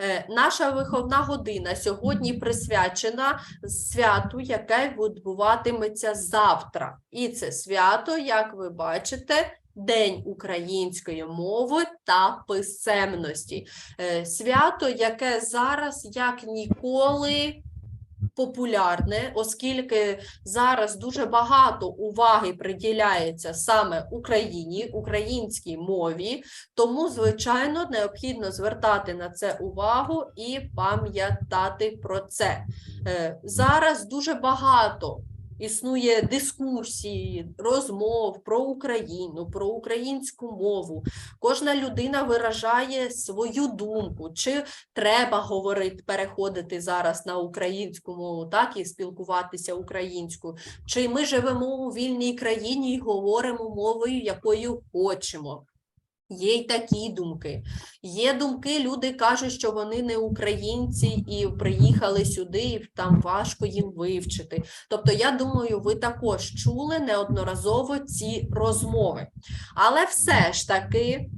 Е, Наша виховна година сьогодні присвячена святу, яке відбуватиметься завтра. І це свято, як ви бачите, День української мови та писемності. Е, Свято, яке зараз як ніколи популярне, оскільки зараз дуже багато уваги приділяється саме Україні, українській мові, тому, звичайно, необхідно звертати на це увагу і пам'ятати про це. Е, Зараз дуже багато існує дискусії, розмов про Україну, про українську мову. Кожна людина виражає свою думку, чи треба говорити, переходити зараз на українську мову, так і спілкуватися українською, чи ми живемо у вільній країні і говоримо мовою, якою хочемо. Є й такі думки. Є думки, люди кажуть, що вони не українці і приїхали сюди, і там важко їм вивчити. Тобто, я думаю, ви також чули неодноразово ці розмови. Але все ж таки,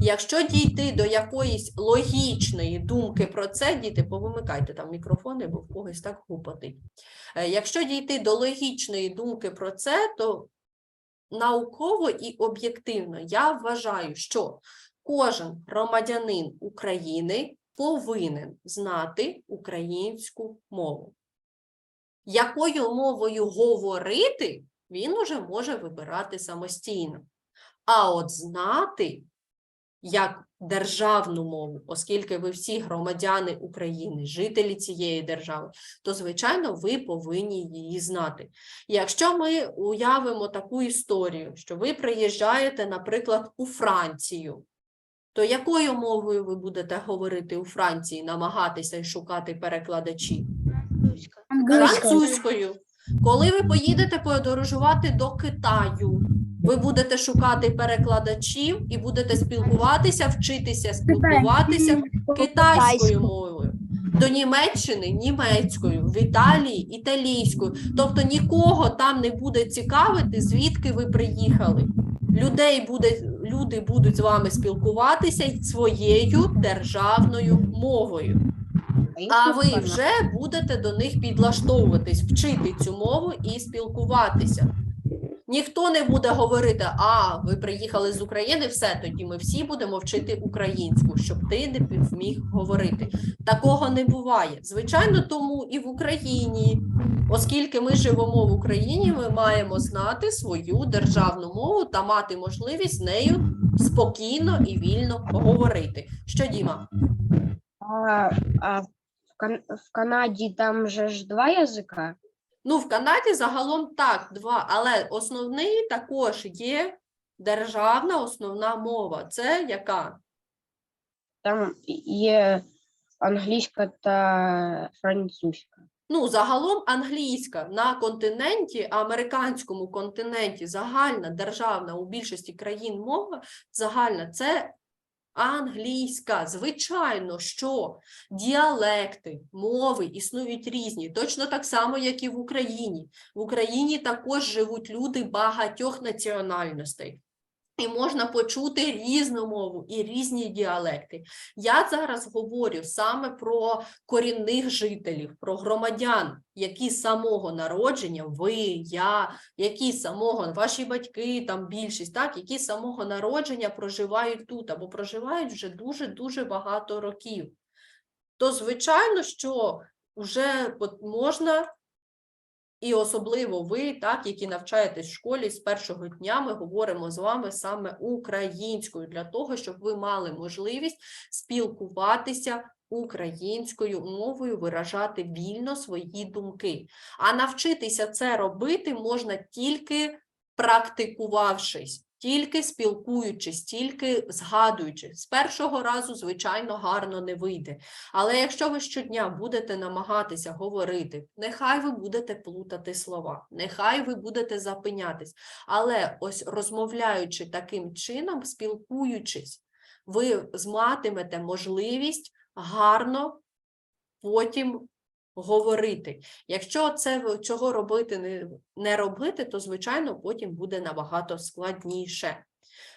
якщо дійти до якоїсь логічної думки про це, діти, повимикайте там мікрофони, бо в когось так гупотить. Е, Якщо дійти до логічної думки про це, то науково і об'єктивно я вважаю, що кожен громадянин України повинен знати українську мову. Якою мовою говорити, він уже може вибирати самостійно. А от знати як державну мову, оскільки ви всі громадяни України, жителі цієї держави, то, звичайно, ви повинні її знати. Якщо ми уявимо таку історію, що ви приїжджаєте, наприклад, у Францію, то якою мовою ви будете говорити у Франції, намагатися і шукати перекладачі? Французькою. Коли ви поїдете подорожувати до Китаю, ви будете шукати перекладачів і будете спілкуватися, вчитися спілкуватися китайською мовою. До Німеччини німецькою, в Італії італійською. Тобто нікого там не буде цікавити, звідки ви приїхали. Людей буде, люди будуть з вами спілкуватися своєю державною мовою. А ви вже будете до них підлаштовуватись, вчити цю мову і спілкуватися. Ніхто не буде говорити, а ви приїхали з України, все, тоді ми всі будемо вчити українську, щоб ти не вміг говорити. Такого не буває. Звичайно, тому і в Україні, оскільки ми живемо в Україні, ми маємо знати свою державну мову та мати можливість з нею спокійно і вільно говорити. Що, Діма? А, а в, Кан- в Канаді там же ж два язика. Ну, в Канаді загалом так, два, але основний також є державна основна мова. Це яка? Там є англійська та французька. Ну, загалом англійська на континенті, американському континенті, загальна державна у більшості країн мова загальна це англійська. Звичайно, що діалекти, мови існують різні, точно так само, як і в Україні. В Україні також живуть люди багатьох національностей. І можна почути різну мову і різні діалекти. Я зараз говорю саме про корінних жителів, про громадян, які з самого народження, ви, я, які з самого ваші батьки, там більшість, так, які з самого народження проживають тут або проживають вже дуже дуже багато років. То звичайно, що вже можна. І особливо ви, так, які навчаєтесь в школі з першого дня, ми говоримо з вами саме українською для того, щоб ви мали можливість спілкуватися українською мовою, виражати вільно свої думки. А навчитися це робити можна тільки практикувавшись. Тільки спілкуючись, тільки згадуючи. З першого разу, звичайно, гарно не вийде. Але якщо ви щодня будете намагатися говорити, нехай ви будете плутати слова, нехай ви будете запинятись, але ось розмовляючи таким чином, спілкуючись, ви матимете можливість гарно потім говорити. Якщо це чого робити не, робити, то звичайно потім буде набагато складніше.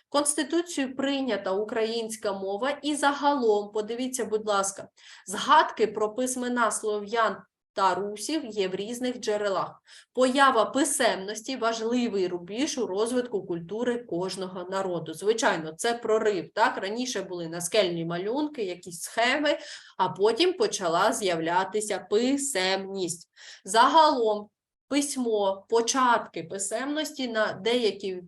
Конституцію прийнята українська мова і загалом, подивіться, будь ласка, згадки про письмена слов'ян та русів є в різних джерелах. Поява писемності важливий рубіж у розвитку культури кожного народу. Звичайно, це прорив. Так раніше були наскельні малюнки, якісь схеми, а потім почала з'являтися писемність. Загалом письмо, початки писемності на деякі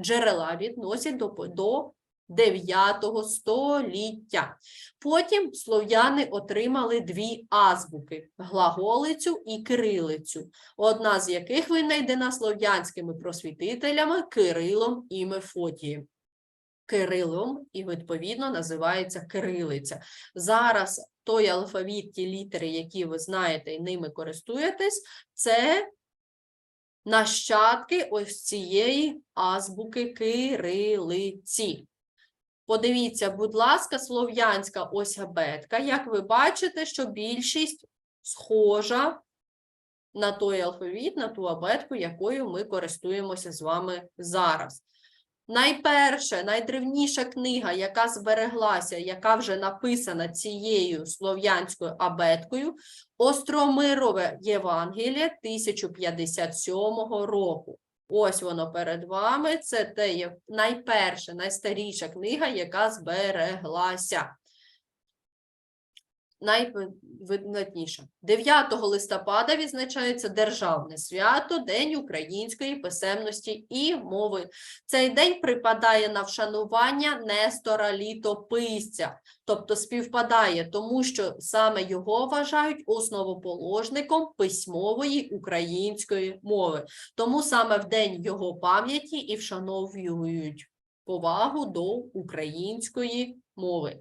джерела відносять до, до 9 століття. Потім слов'яни отримали дві азбуки глаголицю і кирилицю, одна з яких винайдена слов'янськими просвітителями Кирилом і Мефодієм. Кирилом і відповідно називається кирилиця. Зараз той алфавіт, ті літери, які ви знаєте і ними користуєтесь, це нащадки ось цієї азбуки кирилиці. Подивіться, будь ласка, слов'янська ось абетка. Як ви бачите, що більшість схожа на той алфавіт, на ту абетку, якою ми користуємося з вами зараз. Найперша, найдревніша книга, яка збереглася, яка вже написана цією слов'янською абеткою, Остромирове Євангеліє 1057 року. Ось воно перед вами. Це те є найперша, найстаріша книга, яка збереглася. Найвидатніша. 9 листопада відзначається Державне свято, День української писемності і мови. Цей день припадає на вшанування Нестора Літописця, тобто співпадає, тому що саме його вважають основоположником письмової української мови. Тому саме в день його пам'яті і вшановують повагу до української мови.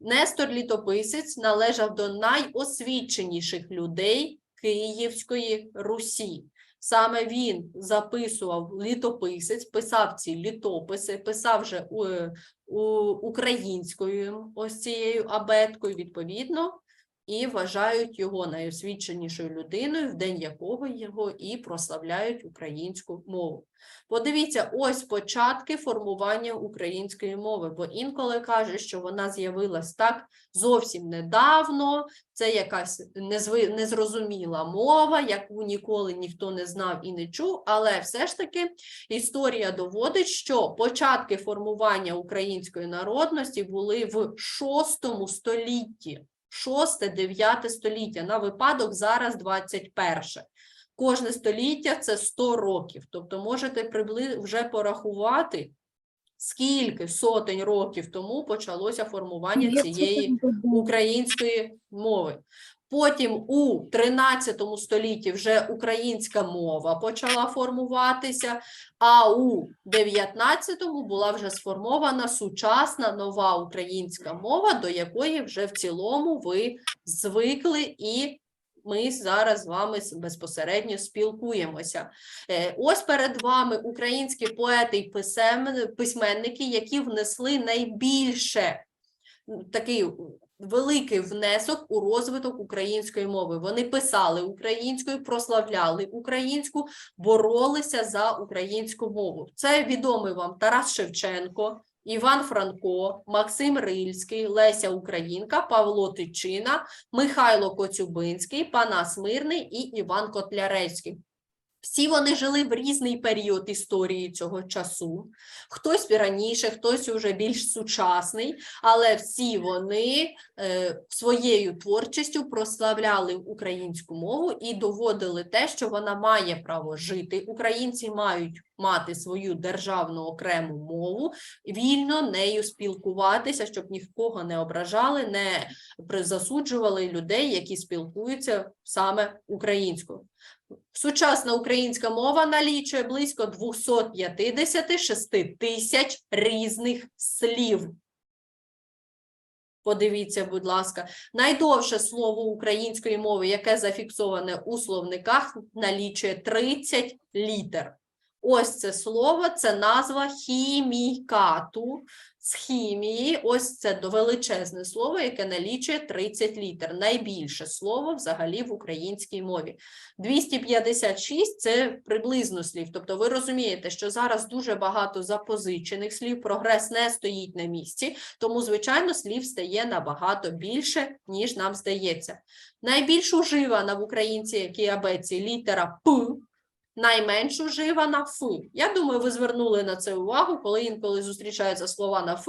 Нестор Літописець належав до найосвіченіших людей Київської Русі. Саме він записував літописець, писав ці літописи, писав вже у, у, українською ось цією абеткою, відповідно, і вважають його найосвіченішою людиною, в день якого його і прославляють українську мову. Подивіться, ось початки формування української мови, бо інколи кажуть, що вона з'явилась так зовсім недавно, це якась незрозуміла мова, яку ніколи ніхто не знав і не чув, але все ж таки історія доводить, що початки формування української народності були в VI столітті, 6-9 століття, на випадок зараз 21. Кожне століття це 100 років. Тобто можете вже порахувати, скільки сотень років тому почалося формування цієї української мови. Потім у 13 столітті вже українська мова почала формуватися, а у 19-му була вже сформована сучасна нова українська мова, до якої вже в цілому ви звикли і ми зараз з вами безпосередньо спілкуємося. Е, Ось перед вами українські поети і письменники, які внесли найбільше такий великий внесок у розвиток української мови. Вони писали українською, прославляли українську, боролися за українську мову. Це відомий вам Тарас Шевченко, Іван Франко, Максим Рильський, Леся Українка, Павло Тичина, Михайло Коцюбинський, Панас Мирний і Іван Котляревський. Всі вони жили в різний період історії цього часу. Хтось раніше, хтось уже більш сучасний, але всі вони е, своєю творчістю прославляли українську мову і доводили те, що вона має право жити. Українці мають мати свою державну окрему мову, вільно нею спілкуватися, щоб нікого не ображали, не засуджували людей, які спілкуються саме українською. Сучасна українська мова налічує близько 256 тисяч різних слів. Подивіться, будь ласка, найдовше слово української мови, яке зафіксоване у словниках, налічує 30 літер. Ось це слово, це назва хімікату. З хімії. Ось це величезне слово, яке налічує 30 літер. Найбільше слово взагалі в українській мові. 256 – це приблизно слів. Тобто ви розумієте, що зараз дуже багато запозичених слів, прогрес не стоїть на місці, тому, звичайно, слів стає набагато більше, ніж нам здається. Найбільш уживана в українській абеці літера П, найменш уживана Ф. Я думаю, ви звернули на це увагу, коли інколи зустрічаються слова на Ф.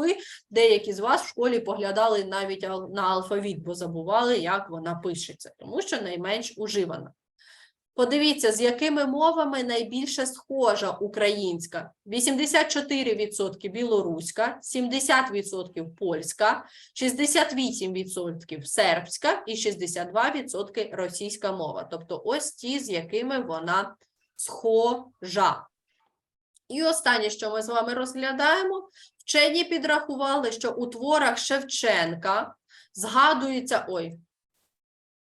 Деякі з вас в школі поглядали навіть на алфавіт, бо забували, як вона пишеться, тому що найменш уживана. Подивіться, з якими мовами найбільше схожа українська. 84% білоруська, 70% польська, 68% сербська і 62% російська мова. Тобто ось ті, з якими вона схожа. І останнє, що ми з вами розглядаємо, вчені підрахували, що у творах Шевченка згадується, ой,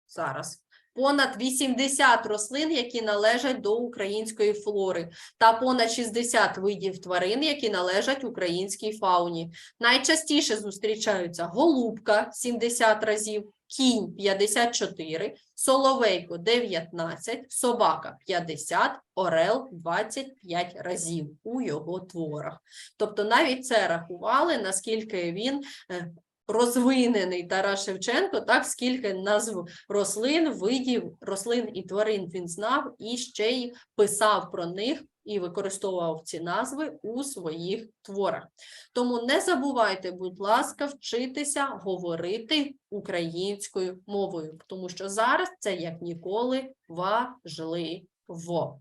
зараз, понад 80 рослин, які належать до української флори, та понад 60 видів тварин, які належать українській фауні. Найчастіше зустрічаються голубка 70 разів, кінь 54, соловейко 19, собака 50, орел 25 разів у його творах. Тобто навіть це рахували, наскільки він е, розвинений Тарас Шевченко, так скільки назв рослин, видів рослин і тварин він знав і ще й писав про них і використовував ці назви у своїх творах. Тому не забувайте, будь ласка, вчитися говорити українською мовою, тому що зараз це як ніколи важливо.